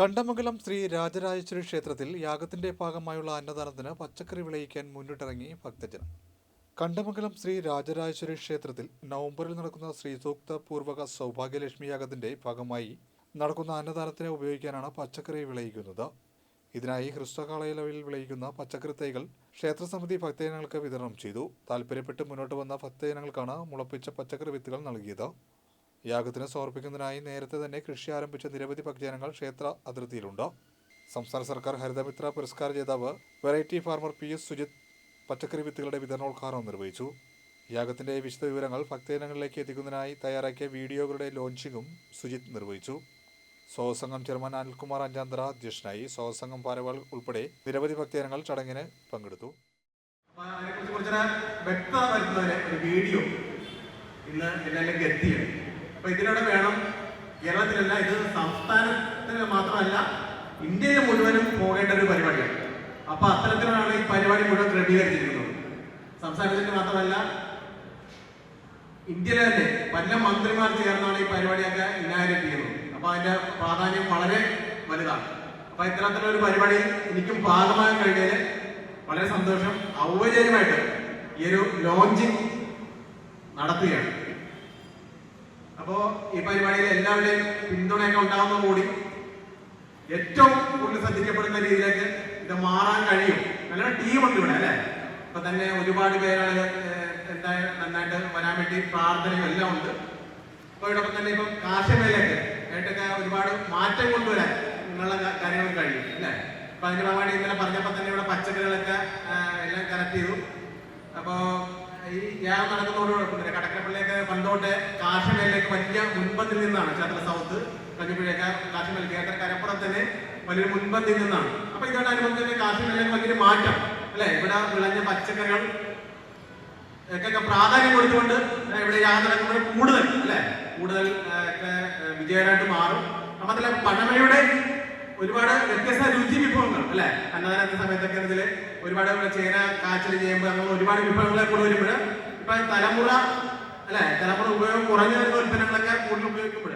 കണ്ടമംഗലം ശ്രീ രാജരാജേശ്വരി ക്ഷേത്രത്തിൽ യാഗത്തിന്റെ ഭാഗമായുള്ള അന്നദാനത്തിന് പച്ചക്കറി വിളയിക്കാൻ മുന്നിട്ടിറങ്ങി ഭക്തജനം. കണ്ടമംഗലം ശ്രീ രാജരാജേശ്വരി ക്ഷേത്രത്തിൽ നവംബറിൽ നടക്കുന്ന ശ്രീ സൂക്ത പൂർവക സൗഭാഗ്യലക്ഷ്മി യാഗത്തിന്റെ ഭാഗമായി നടക്കുന്ന അന്നദാനത്തിന് ഉപയോഗിക്കാനാണ് പച്ചക്കറി വിളയിക്കുന്നത്. ഇതിനായി ഹ്രസ്വകാലയളവിൽ വിളയിക്കുന്ന പച്ചക്കറി തൈകൾ ക്ഷേത്രസമിതി ഭക്തജനങ്ങൾക്ക് വിതരണം ചെയ്തു. താല്പര്യപ്പെട്ട് മുന്നോട്ട് വന്ന ഭക്തജനങ്ങൾക്കാണ് മുളപ്പിച്ച പച്ചക്കറി വിത്തുകൾ നൽകിയത്. യാഗത്തിന് സമർപ്പിക്കുന്നതിനായി നേരത്തെ തന്നെ കൃഷി ആരംഭിച്ച നിരവധി ഭക്തജനങ്ങൾ ക്ഷേത്ര അതിർത്തിയിലുണ്ട്. സംസ്ഥാന സർക്കാർ ഹരിതമിത്ര പുരസ്കാര ജേതാവ് variety farmer P S Sujith പച്ചക്കറി വിത്തുകളുടെ വിതരണോദ്ഘാടനം നിർവഹിച്ചു. യാഗത്തിന്റെ വിശദ വിവരങ്ങൾ ഭക്തജനങ്ങളിലേക്ക് എത്തിക്കുന്നതിനായി തയ്യാറാക്കിയ വീഡിയോകളുടെ ലോഞ്ചിങ്ങും സുജിത് നിർവഹിച്ചു. സ്വസംഘം ചെയർമാൻ അനിൽകുമാർ അഞ്ചാന്തറ അധ്യക്ഷനായി സ്വസംഘം പാരവാൾ ഉൾപ്പെടെ നിരവധി ഭക്തജനങ്ങൾ ചടങ്ങിന് പങ്കെടുത്തു. വ്യക്തത വരുത്തുന്നതിന് ഒരു വീഡിയോ ഇന്ന് എല്ലാവരിലേക്ക് എത്തിയത് അപ്പൊ ഇതിലൂടെ വേണം കേരളത്തിലല്ല ഇത് സംസ്ഥാനത്തിന് മാത്രമല്ല ഇന്ത്യയിൽ മുഴുവനും പോകേണ്ട ഒരു പരിപാടിയാണ്. അപ്പൊ അത്തരത്തിലാണ് ഈ പരിപാടി മുഴുവൻ ക്രമീകരിച്ചിരിക്കുന്നത്. സംസ്ഥാനത്തിന്റെ മാത്രമല്ല ഇന്ത്യയിലെ തന്നെ പല മന്ത്രിമാർ ചേർന്നാണ് ഈ പരിപാടിയൊക്കെ ഇനാഗ്രേറ്റ് ചെയ്യുന്നത്. അപ്പൊ അതിന്റെ പ്രാധാന്യം വളരെ വലുതാണ്. അപ്പൊ ഇത്തരത്തിലുള്ള ഒരു പരിപാടി എനിക്കും ഭാഗമാകാൻ കഴിഞ്ഞാൽ വളരെ സന്തോഷം. ഔപചാരികമായിട്ട് ഈ ഒരു ലോഞ്ചിങ് നടത്തുകയാണ്. അപ്പോ ഈ പരിപാടിയിൽ എല്ലാവരുടെയും പിന്തുണയൊക്കെ ഉണ്ടാവുന്ന കൂടി ഏറ്റവും കൂടുതൽ ശ്രദ്ധിക്കപ്പെടുന്ന രീതിയിലേക്ക് ഇത് മാറാൻ കഴിയും. നല്ലൊരു ടീമുണ്ട് ഇവിടെ അല്ലേ? ഇപ്പൊ തന്നെ ഒരുപാട് പേരാണ് എന്തായാലും എന്താ നന്നായിട്ട് വരാൻ വേണ്ടി പ്രാർത്ഥനയും എല്ലാം ഉണ്ട്. അപ്പൊ ഇതോടൊപ്പം തന്നെ ഇപ്പം കാശമേലൊക്കെ ആയിട്ടൊക്കെ ഒരുപാട് മാറ്റം കൊണ്ടുവരാൻ നിങ്ങളുടെ കാര്യങ്ങൾ കഴിയും അല്ലേ? അപ്പൊ അതിന്റെ ഭാഗമായിട്ട് ഇന്നലെ പറഞ്ഞപ്പോ തന്നെ ഇവിടെ പച്ചക്കറികളൊക്കെ എല്ലാം കറക്റ്റ് ചെയ്തു. അപ്പോ ഈ ഞാൻ നടക്കുന്നതോട് കുഴപ്പമില്ല. കടക്കരപ്പള്ളിയൊക്കെ പണ്ടോട്ടെ കാശമേലിലേക്ക് വലിയ മുൻപന്തിൽ നിന്നാണ്. ക്ഷേത്ര സൗത്ത് കഞ്ഞിപ്പുഴയൊക്കെ കാശമേൽ കേന്ദ്ര കരപ്പുറത്തിന് തന്നെ വലിയൊരു മുൻപന്തിൽ നിന്നാണ്. അപ്പൊ ഇതോടനുബന്ധിച്ച് കാശമേലിലേക്ക് വലിയൊരു മാറ്റം. അല്ലെ? ഇവിടെ വിളഞ്ഞ പച്ചക്കറികൾ ഒക്കെ പ്രാധാന്യം കൊടുത്തുകൊണ്ട് ഇവിടെ യാത്ര കൂടുതൽ അല്ലെ? കൂടുതൽ വിജയകരമായിട്ട് മാറും. അപ്പൊ അതിലെ പഴമയുടെ ഒരുപാട് വ്യത്യസ്ത രുചി വിഭവങ്ങൾ അല്ലെ? അന്നദാനത്തിന്റെ സമയത്തൊക്കെ ഇതിൽ ഒരുപാട് നമ്മുടെ ചേന കാച്ചൽ ചെയ്യുമ്പോൾ അങ്ങനെ ഒരുപാട് വിഭവങ്ങളെ കൂടെ വരുമ്പോൾ ഇപ്പൊ തലമുറ അല്ലെ? തലമുറ ഉപയോഗം കുറഞ്ഞു വരുന്ന ഉൽപ്പന്നങ്ങളൊക്കെ കൂടുതൽ ഉപയോഗിക്കുമ്പോൾ